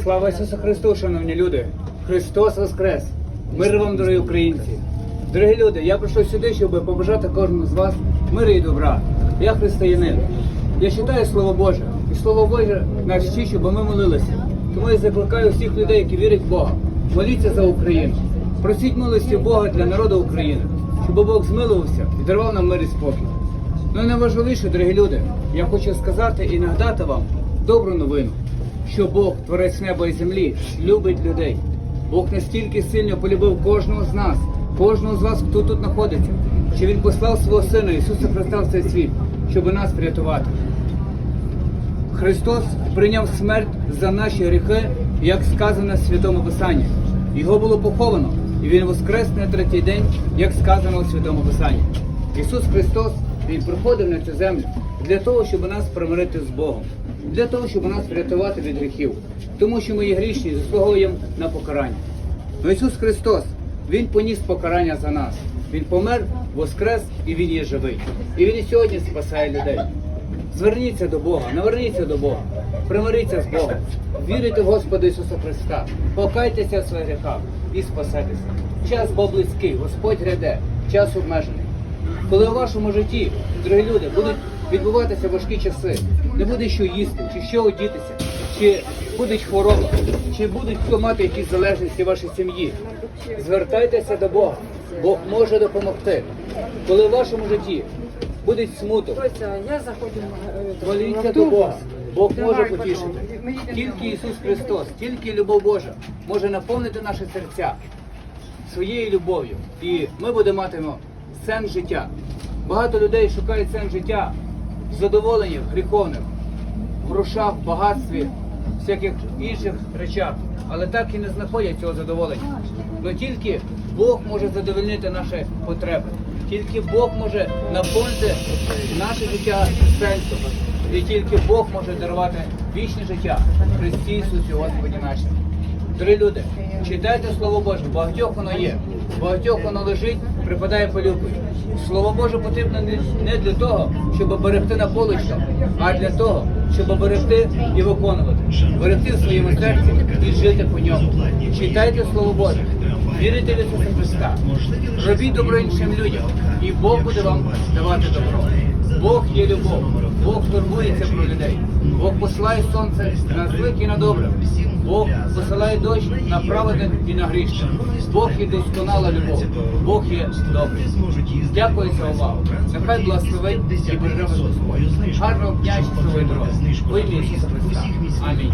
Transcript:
Слава Ісусу Христу, шановні люди! Христос Воскрес! Мир вам, дорогі українці! Дорогі люди, я прийшов сюди, щоб побажати кожному з вас миру і добра. Я християнин. Я читаю Слово Боже, і Слово Боже нас вчить, щоб ми молилися. Тому я закликаю всіх людей, які вірять в Бога. Моліться за Україну. Просіть милості Бога для народу України, щоб Бог змилувався і дарував нам мир і спокій. Ну і найважливіше, дорогі люди, я хочу сказати і нагадати вам добру новину, що Бог, творець неба і землі, любить людей. Бог настільки сильно полюбив кожного з нас, кожного з вас, хто тут знаходиться, що Він послав свого Сина Ісуса Христа в цей світ, щоб нас врятувати. Христос прийняв смерть за наші гріхи, як сказано в Святому Писанні. Його було поховано, і Він воскрес на третій день, як сказано у Святому Писанні. Ісус Христос Він приходив на цю землю для того, щоб нас примирити з Богом, для того, щоб нас врятувати від гріхів, тому що ми є грішні заслуговуємо на покарання. Но Ісус Христос, Він поніс покарання за нас. Він помер, воскрес і Він є живий. І Він і сьогодні спасає людей. Зверніться до Бога, наверніться до Бога, примиріться з Богом, вірите в Господа Ісуса Христа, покайтеся в своїх гріхах і спасайтеся. Час бо близький, Господь гряде, час обмежений. Коли у вашому житті, дорогі люди, будуть відбуватися важкі часи, не буде що їсти, чи що одітися, чи будуть хвороби, чи будуть хто мати якісь залежності вашій сім'ї, звертайтеся до Бога. Бог може допомогти. Коли в вашому житті буде смуток, я заходжу Моліться до Бога. Бог може потішити. Тільки. Ісус Христос, тільки любов Божа може наповнити наші серця своєю любов'ю. І ми будемо матимо сенс життя. Багато людей шукають сенс життя в задоволенні гріховних, в грошах, багатстві, всяких інших речах. Але так і не знаходять цього задоволення. Но тільки Бог може задовольнити наші потреби. Тільки Бог може наповнити наше життя сенсом. І тільки Бог може дарувати вічне життя Христі Ісусі Господі нашому. Дорогі люди, читайте Слово Боже, багатьох воно є, багатьох воно лежить, припадає полюбою. Слово Боже потрібно не- для того, щоб берегти на поличках, а для того, щоб берегти і виконувати, берегти в своєму серці і жити по ньому. Читайте Слово Боже, вірите в Ісуса Христа, робіть добро іншим людям, і Бог буде вам давати добро. Бог є любов, Бог турбується про людей, Бог посилає сонце на злих і на добре. Бог посилає дощ на праведних і на грішних. Бог є досконала любов. Бог є добрий. Дякую за увагу. Нехай благословить і береже вас Господь. Гарного дня і щасливої дороги. Ви ім'я Христа. Амінь.